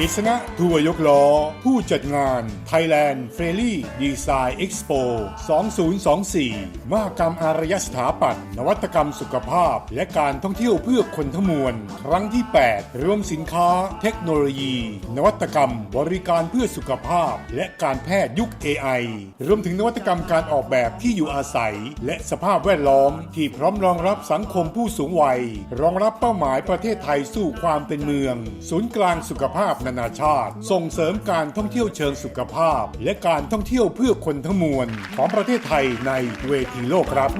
กฤษณะทัวร์ยกล้อ ผู้จัดงาน Thailand f r e e l y Design Expo 2024 มหกรรมอารยสถาปัตย์นวัตกรรมสุขภาพ และการท่องเที่ยวเพื่อคนทั้งมวล ครั้งที่ 8 รวมสินค้า เทคโนโลยี นวัตกรรม บริการเพื่อสุขภาพ และการแพทย์ยุค AI รวมถึงนวัตกรรมการออกแบบที่อยู่อาศัย และสภาพแวดล้อม ที่พร้อมรองรับสังคมผู้สูงวัย รองรับเป้าหมายประเทศไทยสู่ความเป็นเมือง ศูนย์กลางสุขภาพนานาชาติ ส่งเสริมการท่องเที่ยวเชิงสุขภาพ และการท่องเที่ยวเพื่อคนทั้งมวลของประเทศไทยในเวทีโลกครับ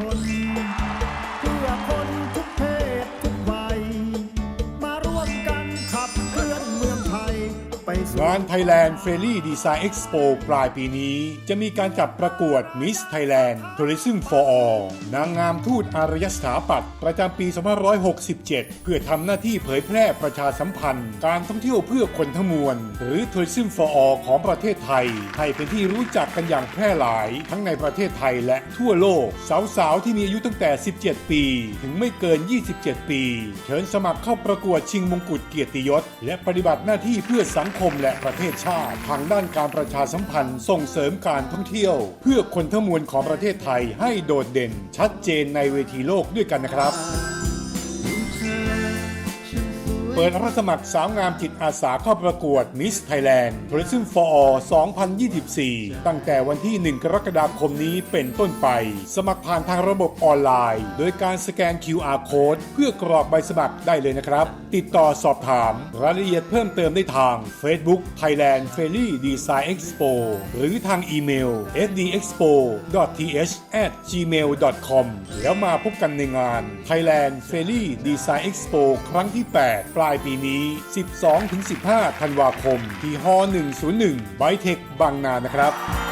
ไปสู่งาน Thailand f a i r y Design Expo ปลายปีนี้ จะมีการจัดประกวด Miss Thailand Tourism for All นางงามทูตอารยสถาปัตย์ประจำปี 2567 เพื่อทำหน้าที่เผยแพร่ประชาสัมพันธ์ การท่องเที่ยวเพื่อคนทั้งมวล หรือ Tourism for All ของประเทศไทย ให้เป็นที่รู้จักกันอย่างแพร่หลาย ทั้งในประเทศไทยและทั่วโลก สาวๆ ที่มีอายุตั้งแต่ 17 ปี ถึงไม่เกิน 27 ปี เชิญสมัครเข้าประกวดชิงมงกุฎเกียรติยศ และปฏิบัติหน้าที่เพื่อสังคคมและประเทศชาติ ทางด้านการประชาสัมพันธ์ส่งเสริมการท่องเที่ยว เพื่อคนทั้งมวลของประเทศไทยให้โดดเด่น ชัดเจนในเวทีโลกด้วยกันนะครับ ปิดรับสมัครสาวงามจิตอาสาเข้าประกวด Miss Thailand Tourism for All 2024 ตั้งแต่วันที่ 1 กรกฎาคมนี้เป็นต้นไป สมัครผ่านทางระบบออนไลน์ โดยการสแกน QR Code เพื่อกรอกใบสมัครได้เลยนะครับ ติดต่อสอบถามรายละเอียดเพิ่มเติมได้ทาง Facebook Thailand f a i r y Design Expo หรือทางอีเมล fdexpo.th@gmail.com แล้วมาพบกันในงาน Thailand f a i r y Design Expo ครั้งที่ 8 ปลาลายปีนี้ 12-15 ธันวาคม ที่ฮ101ไบเทคบางนานะครับ